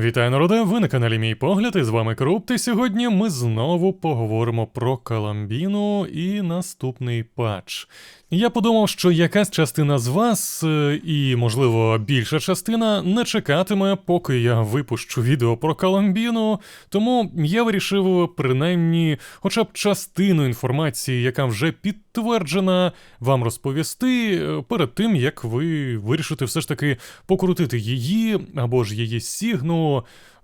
Вітаю народе, ви на каналі Мій Погляд, і з вами Круп, і сьогодні ми знову поговоримо про Каламбіну і наступний патч. Я подумав, що якась частина з вас, е, і, можливо, більша частина, не чекатиме, поки я випущу відео про Каламбіну, тому я вирішив принаймні хоча б частину інформації, яка вже підтверджена, вам розповісти е, перед тим, як ви вирішите все ж таки покрутити її, або ж її сігну,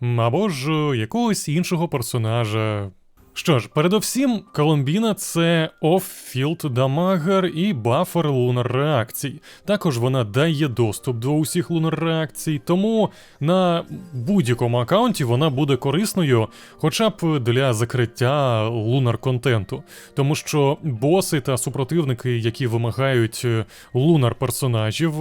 або ж е, якогось іншого персонажа. Що ж, передовсім, Коломбіна це off-field дамагер і бафер лунар реакцій. Також вона дає доступ до усіх лунар реакцій, тому на будь-якому аккаунті вона буде корисною, хоча б для закриття лунар контенту. Тому що боси та супротивники, які вимагають е, лунар персонажів,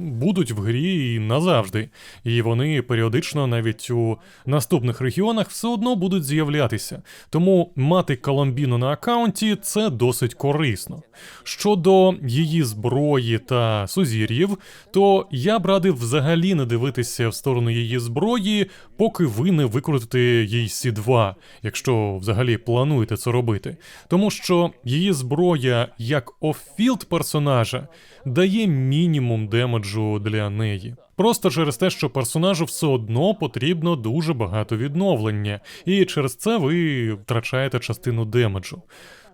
будуть в грі і назавжди. І вони періодично навіть у наступних регіонах все одно будуть з'являтися. Тому мати Коломбіну на аккаунті це досить корисно. Щодо її зброї та сузір'їв, то я б радив взагалі не дивитися в сторону її зброї, поки ви не викрутите їй Сі2, якщо взагалі плануєте це робити. Тому що її зброя як оффілд персонажа дає мінімум демеджу для неї. Просто через те, що персонажу все одно потрібно дуже багато відновлення, і через це ви втрачаєте частину демеджу.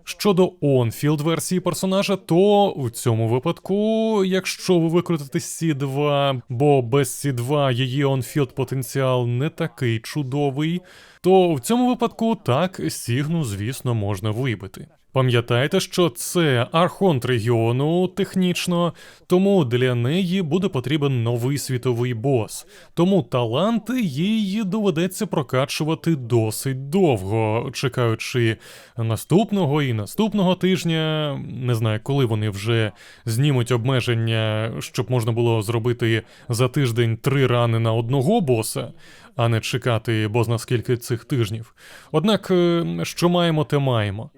Щодо онфілд версії персонажа, то в цьому випадку, якщо ви викрутите Сі2, бо без Сі2 її онфілд потенціал не такий чудовий, то в цьому випадку так Сігну, звісно, можна вибити. Пам'ятайте, що це архонт регіону технічно, тому для неї буде потрібен новий світовий бос. Тому таланти їй доведеться прокачувати досить довго, чекаючи наступного і наступного тижня. Не знаю, коли вони вже знімуть обмеження, щоб можна було зробити за тиждень три рани на одного боса. А не чекати бозна скільки цих тижнів. Однак, е, що маємо, те маємо.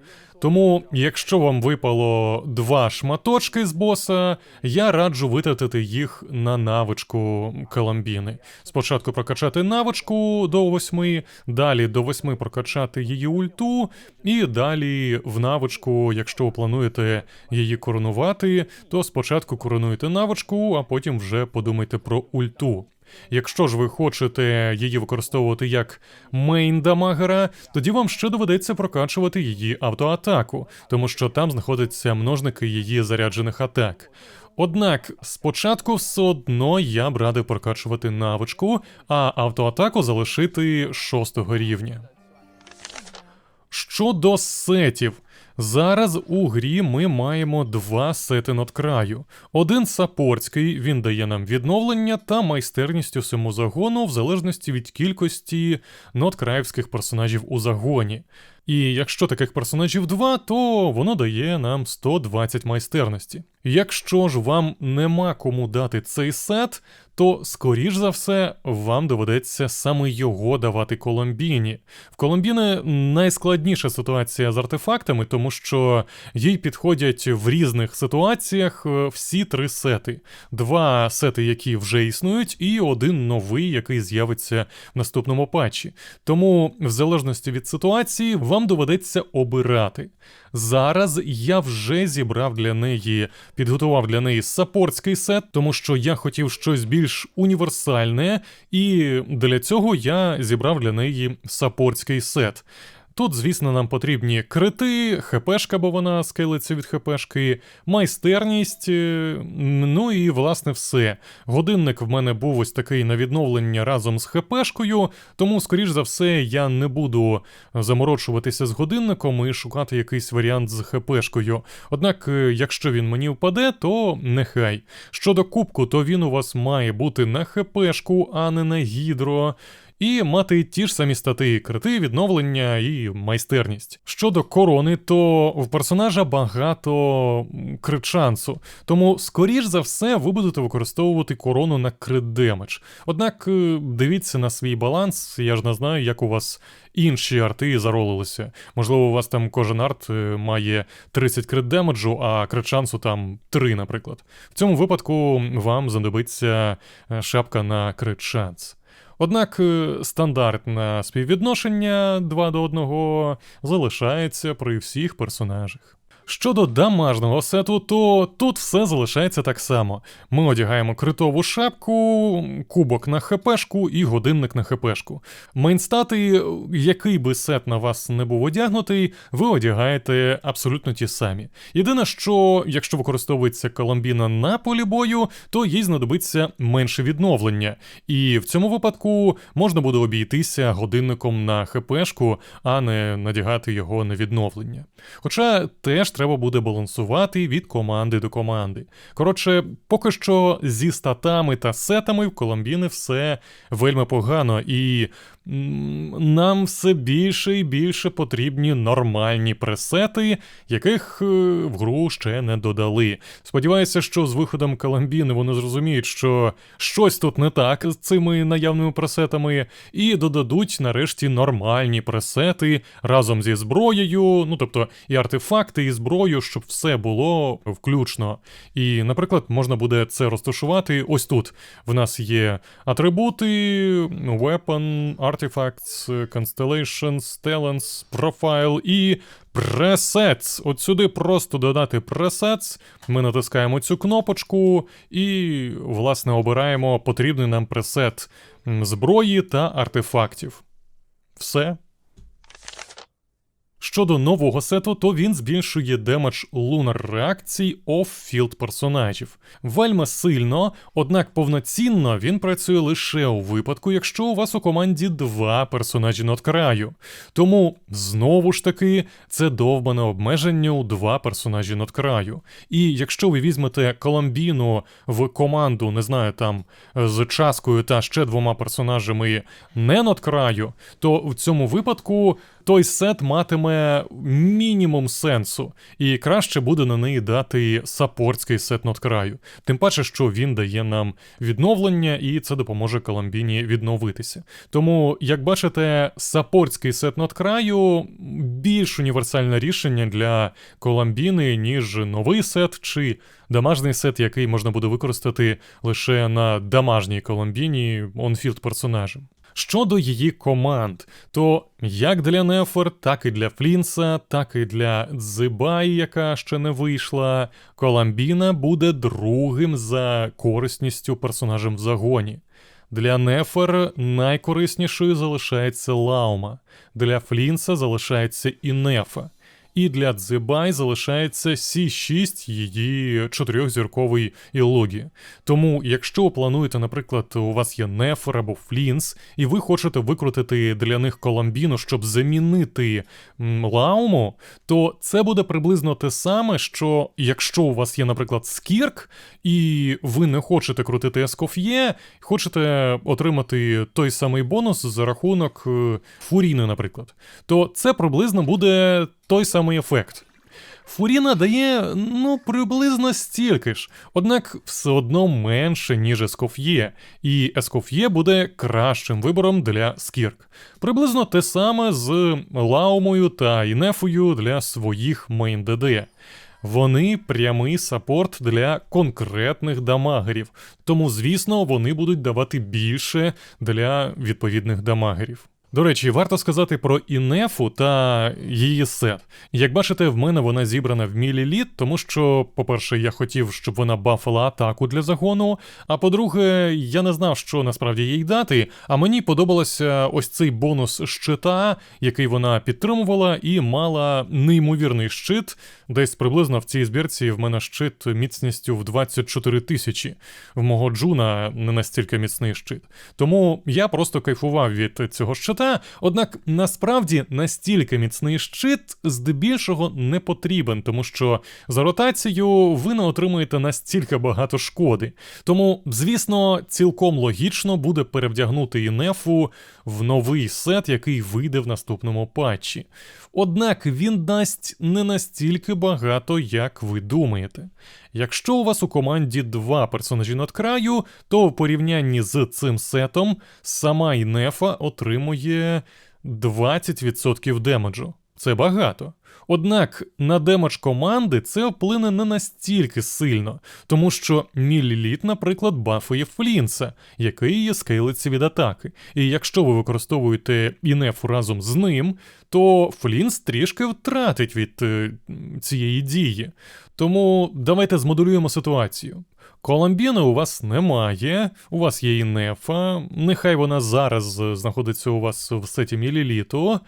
Тому, якщо вам випало два шматочки з боса, я раджу витратити їх на навичку Каламбіни. Спочатку прокачати навичку до восьми, далі до восьми прокачати її ульту, і далі в навичку, якщо ви плануєте її коронувати, то спочатку коронуєте навичку, а потім вже подумайте про ульту. Якщо ж ви хочете її використовувати як мейн дамагера, тоді вам ще доведеться прокачувати її автоатаку, тому що там знаходяться множники її заряджених атак. Однак спочатку все одно я б радив прокачувати навичку, а автоатаку залишити шостого рівня. Щодо сетів, зараз у грі ми маємо два сети надкраю. Один саппортський, він дає нам відновлення та майстерність усьому загону в залежності від кількості надкраївських персонажів у загоні. І якщо таких персонажів два, то воно дає нам 120 майстерності. Якщо ж вам нема кому дати цей сет, то скоріш за все вам доведеться саме його давати Коломбіні. В Коломбіни найскладніша ситуація з артефактами, тому що їй підходять в різних ситуаціях е, всі три сети: два сети, які вже існують, і один новий, який з'явиться в наступному патчі. Тому, в залежності від ситуації, вам доведеться обирати. Зараз я вже зібрав для неї, підготував для неї саппортський сет, тому що я хотів щось більш універсальне, і для цього я зібрав для неї саппортський сет. Тут, звісно, нам потрібні крити, хпшка, бо вона скелиться від хпшки, майстерність, е, ну і власне все. Годинник в мене був ось такий на відновлення разом з хпшкою, тому, скоріш за все, я не буду заморочуватися з годинником і шукати якийсь варіант з хпшкою. Однак, е, якщо він мені впаде, то нехай. Щодо кубку, то він у вас має бути на хпшку, а не на гідро і мати ті ж самі стати, крити, відновлення і майстерність. Щодо корони, то в персонажа багато крит-шансу, тому, скоріш за все, ви будете використовувати корону на крит демедж. Однак е, дивіться на свій баланс, я ж не знаю, як у вас. Інші арти заролилися. Можливо, у вас там кожен арт е, має 30 крит демеджу, а крит шансу там 3, наприклад. В цьому випадку вам знадобиться е, шапка на крит шанс. Однак е, стандартне співвідношення 2 до 1 залишається при всіх персонажах. Щодо дамажного сету, то тут все залишається так само. Ми одягаємо критову шапку, кубок на хпшку і годинник на хпшку. Мейнстати, який би сет на вас не був одягнутий, ви одягаєте абсолютно ті самі. Єдине, що якщо використовується коломбіна на полі бою, то їй знадобиться менше відновлення. І в цьому випадку можна буде обійтися годинником на хпшку, а не надягати його на відновлення. Хоча теж треба буде балансувати від команди до команди. Коротше, поки що зі статами та сетами в Коломбіни все вельми погано, і нам все більше і більше потрібні нормальні пресети, яких е, в гру ще не додали. Сподіваюся, що з виходом Коломбіни вони зрозуміють, що щось тут не так з цими наявними пресетами, і додадуть нарешті нормальні пресети разом зі зброєю, ну тобто і артефакти, і зброю, щоб все було включно. І, наприклад, можна буде це розташувати ось тут. В нас є атрибути, weapon, artifacts, constellations, talents, profile і Presets. От сюди просто додати Presets. Ми натискаємо цю кнопочку і, власне, обираємо потрібний нам пресет зброї та артефактів. Все. Щодо нового сету, то він збільшує демедж лунар реакцій оф-філд персонажів. Вельми сильно, однак повноцінно він працює лише у випадку, якщо у вас у команді два персонажі над краю. Тому знову ж таки це довбане обмеження у два персонажі над краю. І якщо ви візьмете Коломбіну в команду, не знаю, там з часкою та ще двома персонажами не над краю, то в цьому випадку той сет матиме мінімум сенсу, і краще буде на неї дати саппортський сет над краю. Тим паче, що він дає нам відновлення, і це допоможе Коломбіні відновитися. Тому, як бачите, саппортський сет над краю більш універсальне рішення для Коломбіни, ніж новий сет чи дамажний сет, який можна буде використати лише на дамажній Коломбіні онфілд персонажем. Щодо її команд, то як для Нефер, так і для Флінса, так і для Дзибай, яка ще не вийшла, Коламбіна буде другим за корисністю персонажем в загоні. Для Нефер найкориснішою залишається Лаума, для Флінса залишається і Нефа. І для Дзибай залишається c 6 її чотирьохзірковий ілогі. Тому, якщо плануєте, наприклад, у вас є Нефер або Флінс, і ви хочете викрутити для них Коламбіну, щоб замінити Лауму, то це буде приблизно те саме, що якщо у вас є, наприклад, Скірк, і ви не хочете крутити Ескоф'є, хочете отримати той самий бонус за рахунок е, Фуріни, наприклад, то це приблизно буде той самий ефект. Фуріна дає ну приблизно стільки ж, однак все одно менше, ніж Ескоф'є, і Ескоф'є буде кращим вибором для Скірк. Приблизно те саме з Лаумою та Інефою для своїх мейн ДД. Вони прямий сапорт для конкретних дамагерів, тому, звісно, вони будуть давати більше для відповідних дамагерів. До речі, варто сказати про Інефу та її сет. Як бачите, в мене вона зібрана в міліліт, тому що, по-перше, я хотів, щоб вона бафала атаку для загону. А по-друге, я не знав, що насправді їй дати. А мені подобалося ось цей бонус щита, який вона підтримувала, і мала неймовірний щит. Десь приблизно в цій збірці в мене щит міцністю в 24 тисячі. В мого Джуна не настільки міцний щит. Тому я просто кайфував від цього щита. Однак насправді настільки міцний щит здебільшого не потрібен, тому що за ротацією ви не отримуєте настільки багато шкоди. Тому, звісно, цілком логічно буде перевдягнути Інефу в новий сет, який вийде в наступному патчі. Однак він дасть не настільки багато, як ви думаєте. Якщо у вас у команді два персонажі над краю, то в порівнянні з цим сетом сама Інефа отримує 20% демеджу. Це багато. Однак на демедж команди це вплине не настільки сильно, тому що Мілліліт, наприклад, бафує Флінса, який скейлиться від атаки. І якщо ви використовуєте інефу разом з ним, то Флінс трішки втратить від е, цієї дії. Тому давайте змоделюємо ситуацію. Коламбіни у вас немає, у вас є інефа, нехай вона зараз знаходиться у вас в сеті Міліліту,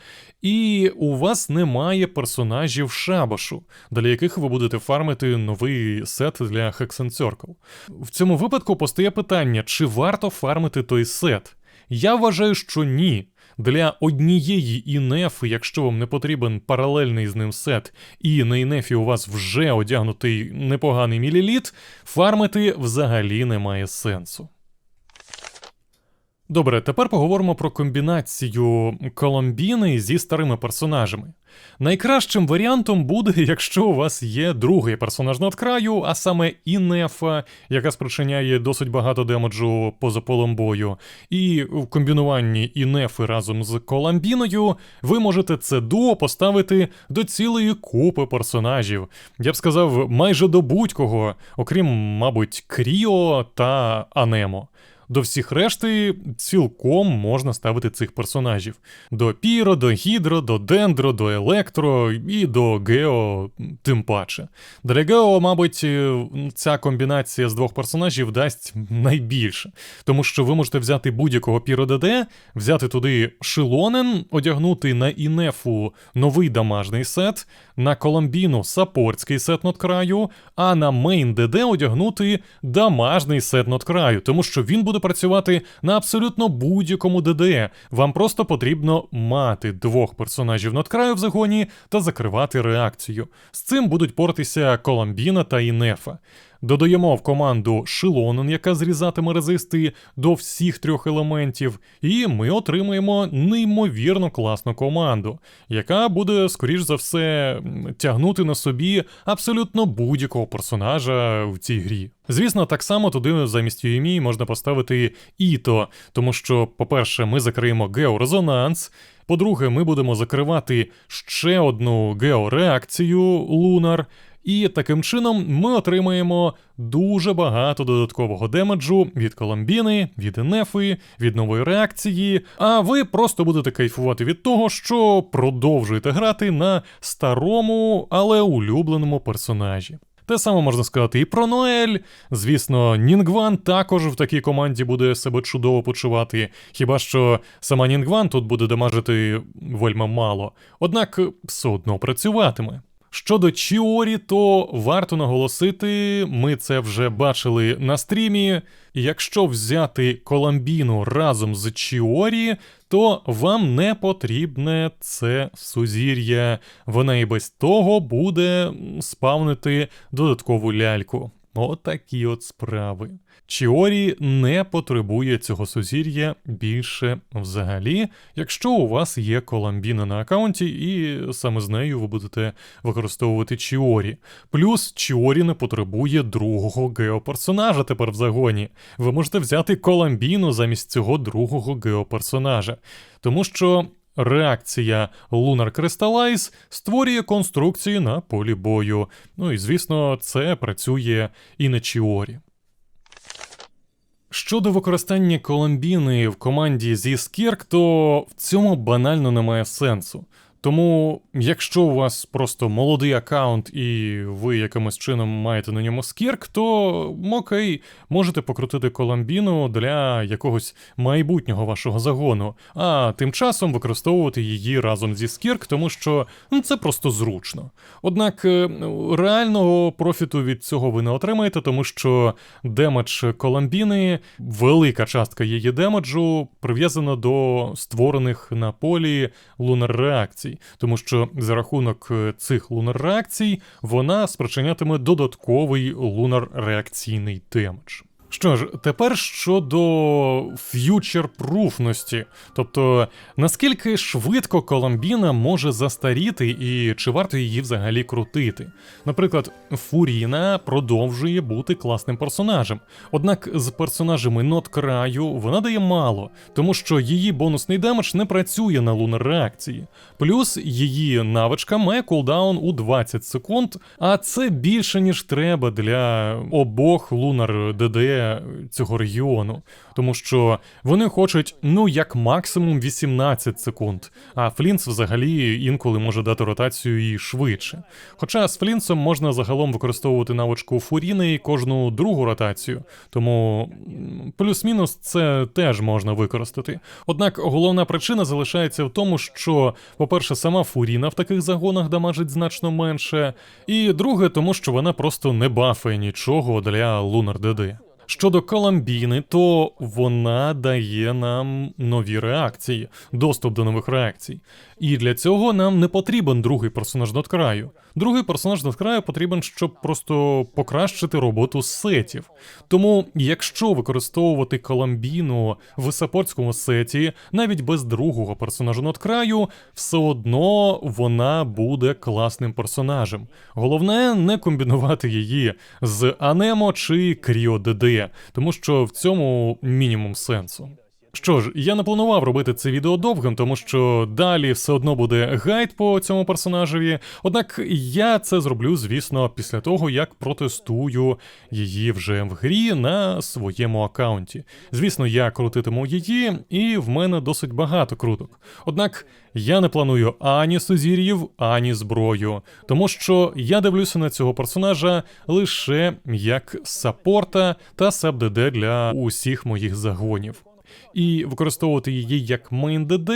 і у вас немає персонажів шабашу, для яких ви будете фармити новий сет для Hexen Circle. В цьому випадку постає питання, чи варто фармити той сет? Я вважаю, що ні. Для однієї інефи, якщо вам не потрібен паралельний з ним сет, і на інефі у вас вже одягнутий непоганий міліліт, фармити взагалі немає сенсу. Добре, тепер поговоримо про комбінацію Коломбіни зі старими персонажами. Найкращим варіантом буде, якщо у вас є другий персонаж над краю, а саме Інефа, яка спричиняє досить багато демеджу поза полем бою. І в комбінуванні Інефи разом з Коламбіною ви можете це дуо поставити до цілої купи персонажів. Я б сказав, майже до будь-кого, окрім, мабуть, Кріо та Анемо. До всіх решти цілком можна ставити цих персонажів: до Піро, до Гідро, до Дендро, до Електро і до Гео, тим паче. Для Гео, мабуть, е, ця комбінація з двох персонажів дасть найбільше, тому що ви можете взяти будь-якого Піро ДД, взяти туди Шилонен, одягнути на Інефу новий дамажний сет, на Коломбіну сапорський сет над краю, а на мейн ДД одягнути дамажний сет над краю, тому що він буде працювати на абсолютно будь-якому ДД. Вам просто потрібно мати двох персонажів над краю в загоні та закривати реакцію. З цим будуть портися Коломбіна та Інефа. Додаємо в команду Шилонен, яка зрізатиме резисти до всіх трьох елементів, і ми отримаємо неймовірно класну команду, яка буде, скоріш за все, тягнути на собі абсолютно будь-якого персонажа в цій грі. Звісно, так само туди замість UME можна поставити Іто, тому що, по-перше, ми закриємо георезонанс. По-друге, ми будемо закривати ще одну геореакцію Лунар. І таким чином ми отримаємо дуже багато додаткового демеджу від Коломбіни, від Енефи, від нової реакції. А ви просто будете кайфувати від того, що продовжуєте грати на старому, але улюбленому персонажі. Те саме можна сказати і про Ноель. Звісно, Нінгван також в такій команді буде себе чудово почувати. Хіба що сама Нінгван тут буде дамажити вельми мало, однак все одно працюватиме. Щодо Чіорі, то варто наголосити, ми це вже бачили на стрімі. Якщо взяти Коламбіну разом з Чіорі, то вам не потрібне це сузір'я. Вона і без того буде спавнити додаткову ляльку. Отакі от справи. Чіорі не потребує цього сузір'я більше взагалі, якщо у вас є Коламбіна на аккаунті, і саме з нею ви будете використовувати Чіорі. Плюс Чіорі не потребує другого геоперсонажа тепер в загоні. Ви можете взяти Коламбіну замість цього другого геоперсонажа. Тому що Реакція Lunar Crystallize створює конструкції на полі бою. Ну і звісно, це працює і на Чіорі. Щодо використання Коломбіни в команді зі Скірк, то в цьому банально немає сенсу. Тому, якщо у вас просто молодий аккаунт і ви якимось чином маєте на ньому скірк, то окей, можете покрутити коламбіну для якогось майбутнього вашого загону, а тим часом використовувати її разом зі скірк, тому що ну, це просто зручно. Однак е, реального профіту від цього ви не отримаєте, тому що демедж коламбіни, велика частка її демеджу прив'язана до створених на полі лунар реакцій тому що за рахунок е, цих лунар-реакцій вона спричинятиме додатковий лунар-реакційний демедж. Що ж, тепер щодо ф'ючер-пруфності, тобто наскільки швидко Коломбіна може застаріти і чи варто її взагалі крутити. Наприклад, Фуріна продовжує бути класним персонажем, однак з персонажами нот краю вона дає мало, тому що її бонусний демедж не працює на лунер реакції. Плюс її навичка має кулдаун у 20 секунд, а це більше ніж треба для обох лунар ДД цього регіону, тому що вони хочуть ну як максимум 18 секунд, а Флінс взагалі інколи може дати ротацію і швидше. Хоча з Флінсом можна загалом використовувати навичку Фуріни і кожну другу ротацію, тому плюс-мінус це теж можна використати. Однак головна причина залишається в тому, що, по-перше, сама Фуріна в таких загонах дамажить значно менше, і друге, тому що вона просто не бафає нічого для Lunar DD. Щодо Коломбіни, то вона дає нам нові реакції, доступ до нових реакцій. І для цього нам не потрібен другий персонаж надкраю. Другий персонаж надкраю потрібен, щоб просто покращити роботу сетів. Тому, якщо використовувати Коломбіну в саппортському сеті, навіть без другого персонажа надкраю, все одно вона буде класним персонажем. Головне не комбінувати її з Анемо чи Кріо ДД, тому що в цьому мінімум сенсу. Що ж, я не планував робити це відео довгим, тому що далі все одно буде гайд по цьому персонажеві. Однак я це зроблю, звісно, після того, як протестую її вже в грі на своєму аккаунті. Звісно, я крутитиму її, і в мене досить багато круток. Однак я не планую ані сузір'їв, ані зброю, тому що я дивлюся на цього персонажа лише як саппорта та саб-ДД для усіх моїх загонів. І використовувати її як мейн ДД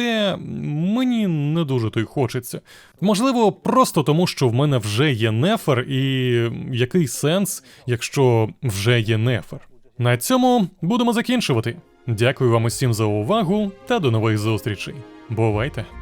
мені не дуже то й хочеться. Можливо, просто тому, що в мене вже є нефер, і який сенс, якщо вже є нефер. На цьому будемо закінчувати. Дякую вам усім за увагу та до нових зустрічей. Бувайте!